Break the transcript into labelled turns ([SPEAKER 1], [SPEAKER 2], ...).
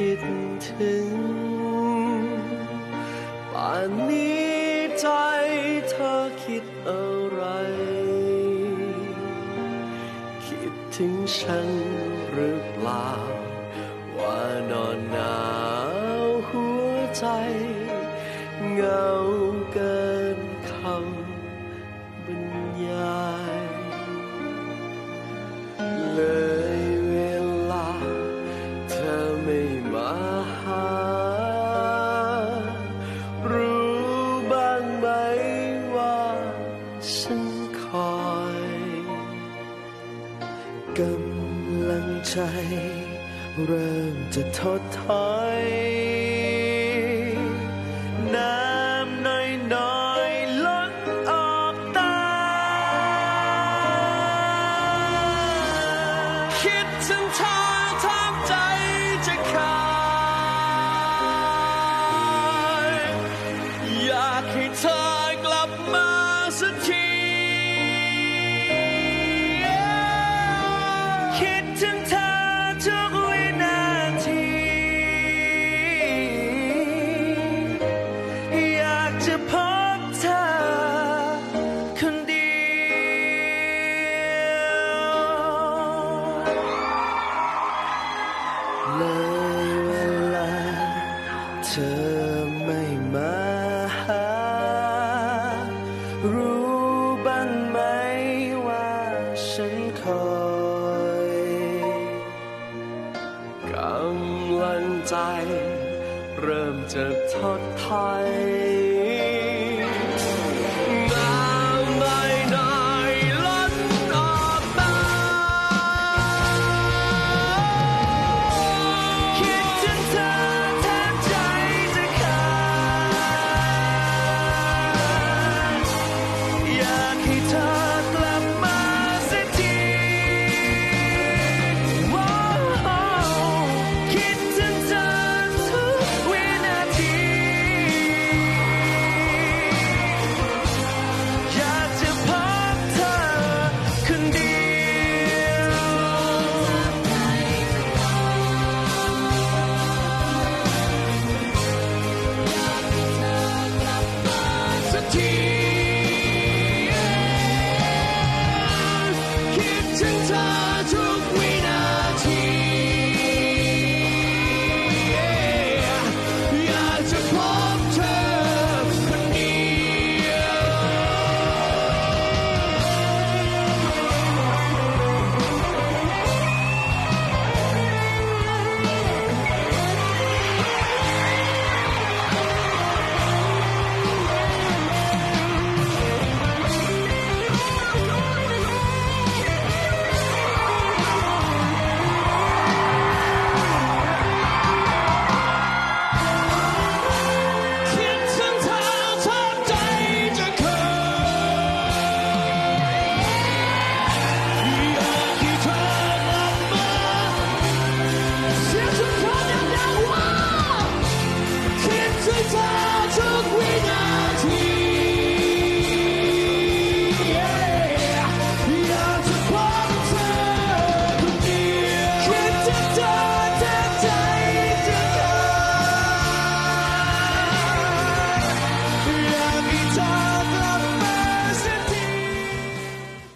[SPEAKER 1] คิดถึง ป่านนี้ใจเธอคิดอะไร คิดถึงฉันหรือเปล่า ว่านอนหนาวหัวใจเหงาเกินคำบรรยาย อยกำลังใจเริ่มจะทดถอย น้ำน้อยน้อยล้นออกตา คิดถึงเธอทำใจจะขาดอยากให้เธอกลับมาสัก กำลังใจ เริ่มจะทดถอย คิดถึงเธอทุ